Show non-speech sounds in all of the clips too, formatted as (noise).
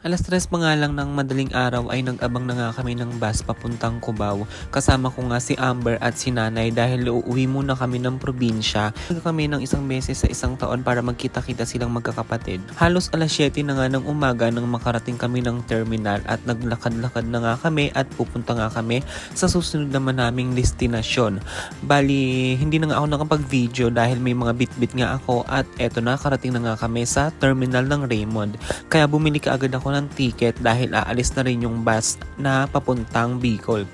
Alas tres pa nga lang ng madaling araw ay nag-abang na nga kami ng bus papuntang Cubao. Kasama ko nga si Amber at si Nanay dahil uuwi muna kami ng probinsya. Nag kami ng isang beses sa isang taon para magkita-kita silang magkakapatid. Halos alas 7 na nga ng umaga nang makarating kami ng terminal at naglakad-lakad na nga kami at pupunta nga kami sa susunod naman naming destinasyon. Bali, hindi na nga ako nakapag-video dahil may mga bit-bit nga ako at eto na, karating na nga kami sa terminal ng Raymond. Kaya bumili ka agad ako ng ticket dahil aalis na rin yung bus na papuntang Bicol.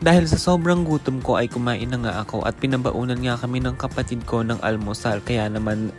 Dahil sa sobrang gutom ko ay kumain na nga ako at pinabaunan nga kami ng kapatid ko ng almusal. Kaya naman,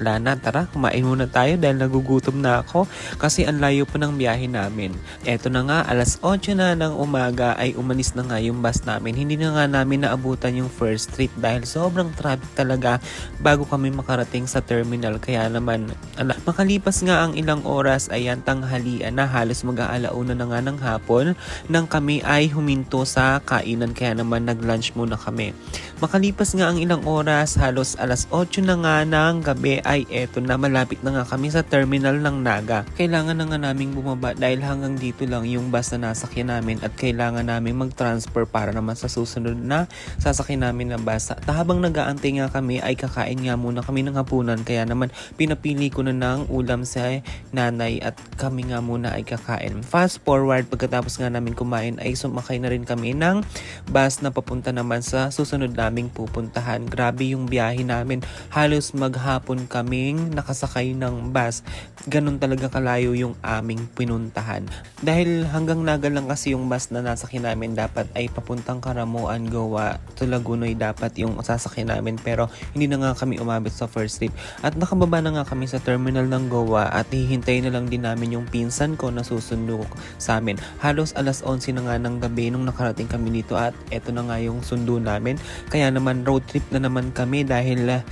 Lana, tara, kumain muna tayo dahil nagugutom na ako kasi ang layo pa ng biyahe namin. Eto na nga, alas 8 na ng umaga ay umalis na nga yung bus namin. Hindi na nga namin naabutan yung first street dahil sobrang traffic talaga bago kami makarating sa terminal. Kaya naman, ala, makalipas nga ang ilang oras ay yan tanghalian na halos mag-aalauna na nga ng hapon nang kami ay huminto sa kainan kaya naman nag-lunch muna kami. Makalipas nga ang ilang oras, halos alas 8 na nga ng gabi ay eto na malapit na nga kami sa terminal ng Naga. Kailangan na nga naming bumaba dahil hanggang dito lang yung bus na nasakyan namin at kailangan namin mag-transfer para naman sa susunod na sasakyan namin na bus. At habang nag-aantay nga kami ay kakain nga muna kami ng hapunan kaya naman pinapili ko na ng ulam sa nanay at kami nga muna ay kakain. Fast forward pagkatapos nga namin kumain ay sumakay na rin kami ng bus na papunta naman sa susunod naming pupuntahan. Grabe yung biyahe namin. Halos maghapon kaming nakasakay ng bus. Ganon talaga kalayo yung aming pinuntahan. Dahil hanggang naga lang kasi yung bus na nasakyan namin dapat ay papuntang Karamuan, Goa, to Lagunoy dapat yung sasakyan namin pero hindi na nga kami umabot sa first trip. At nakababa na nga kami sa terminal ng Goa at hihintayin na lang din namin yung pinsan ko na susundo sa amin. Halos alas 11 na nga ng gabi nung nakarating kami dito at eto na nga yung sundo namin. Kaya naman road trip na naman kami dahil ah,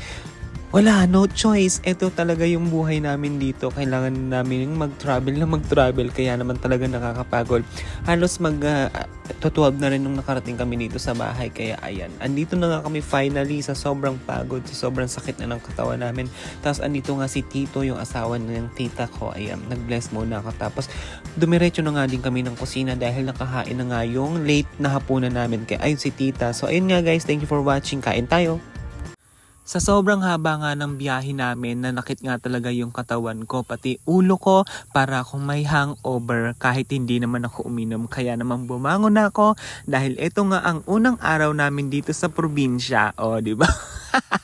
wala, no choice. Ito talaga yung buhay namin dito. Kailangan namin mag-travel na mag-travel. Kaya naman talaga nakakapagod. Halos mag uh, 12 na rin nung nakarating kami dito sa bahay. Kaya ayan, andito na nga kami finally sa sobrang pagod, sa sobrang sakit na ng katawan namin. Tapos andito nga si Tito, yung asawa ng tita ko. Ayan, nag-bless muna ako. Tapos dumiretso na nga din kami ng kusina dahil nakahain na nga yung late na hapunan namin. Kaya ayun si tita. So ayun nga guys, thank you for watching. Kain tayo! Sa sobrang haba nga ng biyahe namin, nanakit nga talaga yung katawan ko, pati ulo ko, para akong may hangover kahit hindi naman ako uminom. Kaya naman bumangon ako dahil ito nga ang unang araw namin dito sa probinsya. O, di ba? (laughs)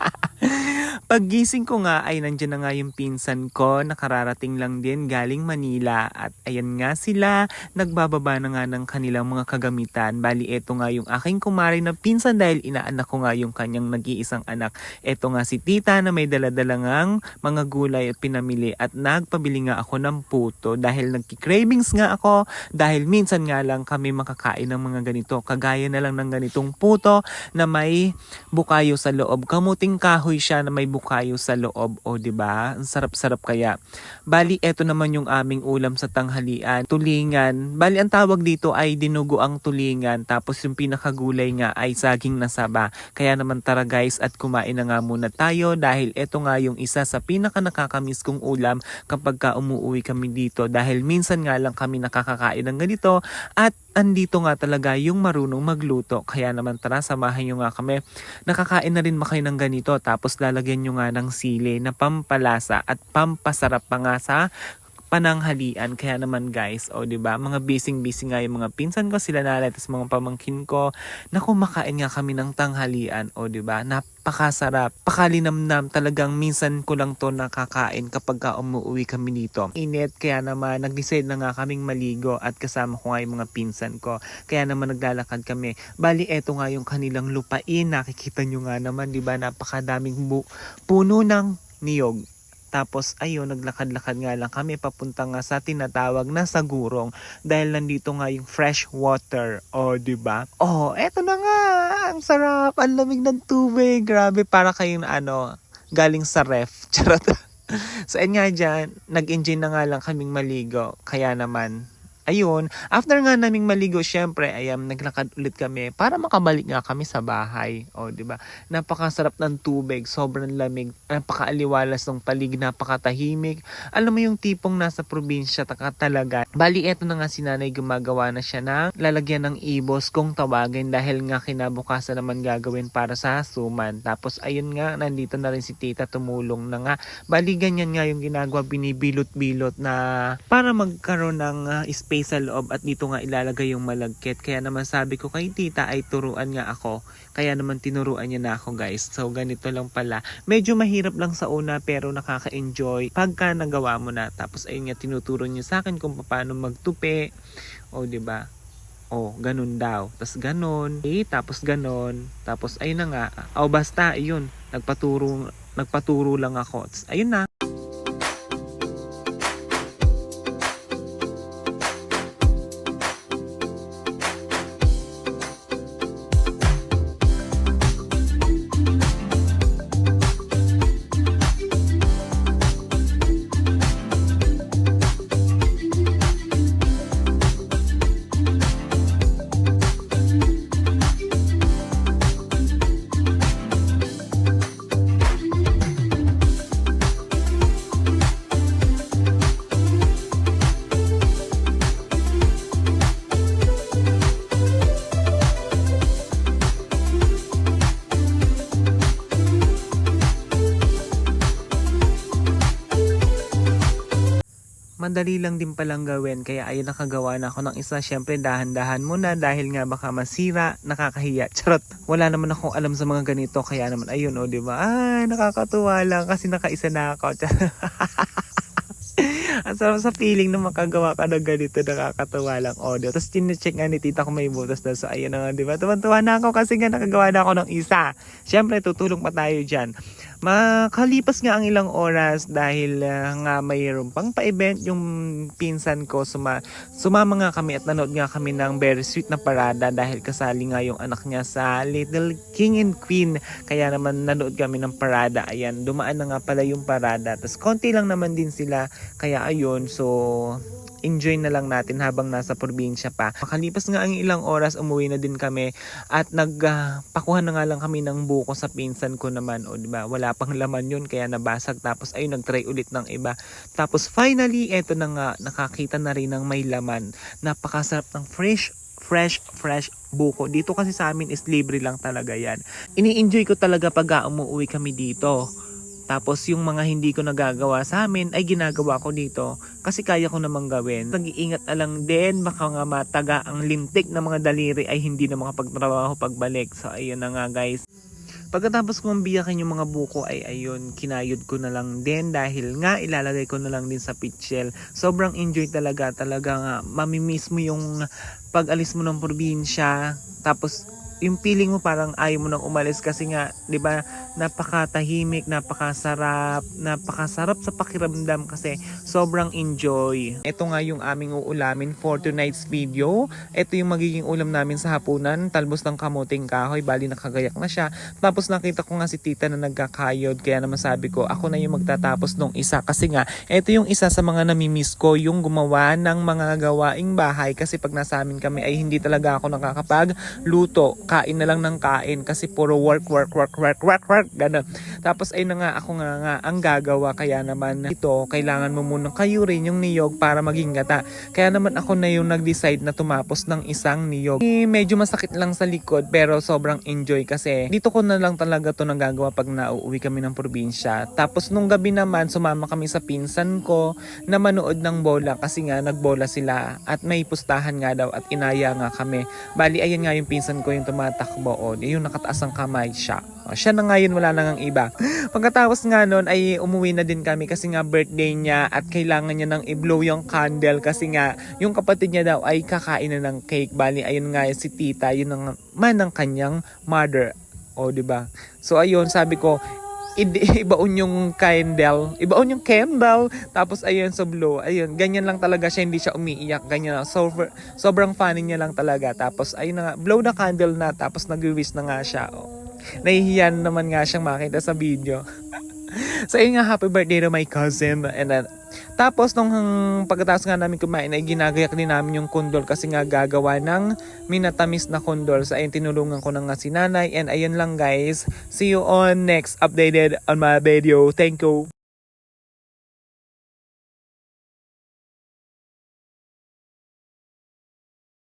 Paggising ko nga ay nandiyan na nga yung pinsan ko, nakararating lang din galing Manila at ayan nga sila, nagbababa na nga ng kanilang mga kagamitan. Bali eto nga yung aking kumari na pinsan dahil inaanak ko nga yung kanyang nag-iisang anak. Eto nga si tita na may daladalangang mga gulay at pinamili at nagpabili nga ako ng puto dahil nagki-cravings nga ako dahil minsan nga lang kami makakain ng mga ganito. Kagaya na lang ng ganitong puto na may bukayo sa loob. Kamuting kahoy siya na may bukayo sa loob. O, di ba? Ang sarap-sarap kaya. Bali, eto naman yung aming ulam sa tanghalian. Tulingan. Bali, ang tawag dito ay dinugo ang tulingan. Tapos yung pinakagulay nga ay saging na saba. Kaya naman tara guys at kumain na nga muna tayo dahil eto nga yung isa sa pinaka nakakamiss kong ulam kapag ka umuwi kami dito. Dahil minsan nga lang kami nakakakain ng ganito at andito nga talaga yung marunong magluto. Kaya naman tara, samahan nyo nga kami. Nakakain na rin ba ng ganito tapos lalagyan nyo nga ng sili na pampalasa at pampasarap pa nga sa pananghalian. Kaya naman guys, o di ba mga busy-busy nga yung mga pinsan ko, sila nanay, tapos mga pamangkin ko, na kumakain nga kami ng tanghalian, o di ba napakasarap, pakalinamnam, talagang minsan ko lang to nakakain kapag ka umuwi kami dito. Init, kaya naman nag-decide na nga kaming maligo at kasama ko nga yung mga pinsan ko. Kaya naman naglalakad kami. Bali, eto nga yung kanilang lupain, nakikita nyo nga naman, di ba napakadaming bu- puno ng niyog. Tapos ayun, naglakad-lakad nga lang kami papunta nga sa tinatawag na Sagurong dahil nandito nga yung fresh water. O, di ba? Oh, eto na nga. Ang sarap. Ang lamig ng tubig. Grabe, para kayong ano, galing sa ref. (laughs) Charot. so, ayun nga dyan, nag-enjoy na nga lang kaming maligo. Kaya naman, ayun, after nga naming maligo, syempre, ayam, naglakad ulit kami para makabalik nga kami sa bahay. O, di ba? Napakasarap ng tubig, sobrang lamig, napakaaliwalas ng paligid, napakatahimik. Alam mo yung tipong nasa probinsya taka talaga. Bali, eto na nga si nanay gumagawa na siya ng lalagyan ng ibos kung tawagin dahil nga kinabukasan naman gagawin para sa suman. Tapos, ayun nga, nandito na rin si tita tumulong na nga. Bali, ganyan nga yung ginagawa, binibilot-bilot na para magkaroon ng ah, space sa loob at dito nga ilalagay yung malagkit. Kaya naman sabi ko kay tita ay turuan nga ako. Kaya naman tinuruan niya na ako guys. So ganito lang pala. Medyo mahirap lang sa una pero nakaka-enjoy pagka nagawa mo na. Tapos ayun nga tinuturo niya sa akin kung paano magtupi. O ba? O, ganun daw. Tapos ganun. Eh, tapos ganun. Tapos ayun na nga. O basta, ayun. Nagpaturo, nagpaturo lang ako. Tapos ayun na. Madali lang din palang gawin. Kaya ayun nakagawa na ako ng isa. Siyempre dahan-dahan muna dahil nga baka masira, nakakahiya. Charot. Wala naman akong alam sa mga ganito. Kaya naman ayun o, di ba? Ay, nakakatuwa lang kasi nakaisa na ako. (laughs) Ang sarap sa feeling na makagawa ka ng ganito, nakakatuwa lang audio. Tapos chinecheck nga ni tita kung may butas na. So ayun na nga, di ba? Tuwan-tuwa na ako kasi nga nakagawa na ako ng isa. Siyempre, tutulong pa tayo dyan. Makalipas nga ang ilang oras dahil ah, nga mayroon pang pa-event yung pinsan ko. Suma, sumama nga kami at nanood nga kami ng very sweet na parada dahil kasali nga yung anak niya sa Little King and Queen. Kaya naman nanood kami ng parada. Ayan, dumaan na nga pala yung parada. Tapos konti lang naman din sila. Kaya ayun, so enjoy na lang natin habang nasa probinsya pa. Makalipas nga ang ilang oras, umuwi na din kami at nagpakuha na nga lang kami ng buko sa pinsan ko naman. O di ba wala pang laman yun kaya nabasag. Tapos ayun, nagtry ulit ng iba. Tapos finally, eto na nga, nakakita na rin ng may laman. Napakasarap ng fresh fresh, fresh buko. Dito kasi sa amin is libre lang talaga yan. Ini-enjoy ko talaga pag umuwi kami dito. Tapos yung mga hindi ko nagagawa sa amin ay ginagawa ko dito kasi kaya ko namang gawin. Nag-iingat na lang din baka nga mataga ang lintik ng mga daliri ay hindi na makapagtrabaho pagbalik. So ayun na nga guys. Pagkatapos kong biyakin yung mga buko ay ayun, kinayod ko na lang din dahil nga ilalagay ko na lang din sa pitchel. Sobrang enjoy talaga, talaga nga mamimiss mo yung pag-alis mo ng probinsya. Tapos yung feeling mo parang ayaw mo nang umalis kasi nga, 'di ba, napakatahimik, napakasarap, napakasarap sa pakiramdam kasi sobrang enjoy. Ito nga yung aming uulamin for tonight's video. Ito yung magiging ulam namin sa hapunan, talbos ng kamuting kahoy, bali nakagayak na siya. Tapos nakita ko nga si tita na nagkakayod, kaya naman sabi ko, ako na yung magtatapos nung isa kasi nga, ito yung isa sa mga namimiss ko, yung gumawa ng mga gawaing bahay kasi pag nasa amin kami ay hindi talaga ako nakakapagluto kain na lang ng kain kasi puro work, work, work, work, work, work, gano'n. Tapos ay na nga ako nga, nga ang gagawa kaya naman ito, kailangan mo munang kayurin yung niyog para maging gata. Kaya naman ako na yung nag-decide na tumapos ng isang niyog. Eh, medyo masakit lang sa likod pero sobrang enjoy kasi dito ko na lang talaga to nagagawa pag nauuwi kami ng probinsya. Tapos nung gabi naman sumama kami sa pinsan ko na manood ng bola kasi nga nagbola sila at may pustahan nga daw at inaya nga kami. Bali ayan nga yung pinsan ko yung tumatakbo o yung nakataas ang kamay siya. O, siya na ngayon wala na ngang iba. (laughs) Pagkatapos nga nun ay umuwi na din kami kasi nga birthday niya at kailangan niya nang i-blow yung candle kasi nga yung kapatid niya daw ay kakain na ng cake. Bali ayun nga si tita yun ang man ng kanyang mother. O di ba? So ayun sabi ko (laughs) ibaon yung candle, ibaon yung candle, tapos ayun so blow, ayun, ganyan lang talaga siya, hindi siya umiiyak, ganyan lang, so, sobrang funny niya lang talaga, tapos ayun na nga, blow the candle na, tapos nag-wish na nga siya, oh. nahihiyan naman nga siyang makita sa video. (laughs) so ayun nga, happy birthday to my cousin, and then, Tapos nung pagkatapos nga namin kumain ay ginagayak din namin yung kundol kasi nga gagawa ng minatamis na kundol. So ayun tinulungan ko na nga si nanay and ayun lang guys. See you on next updated on my video. Thank you.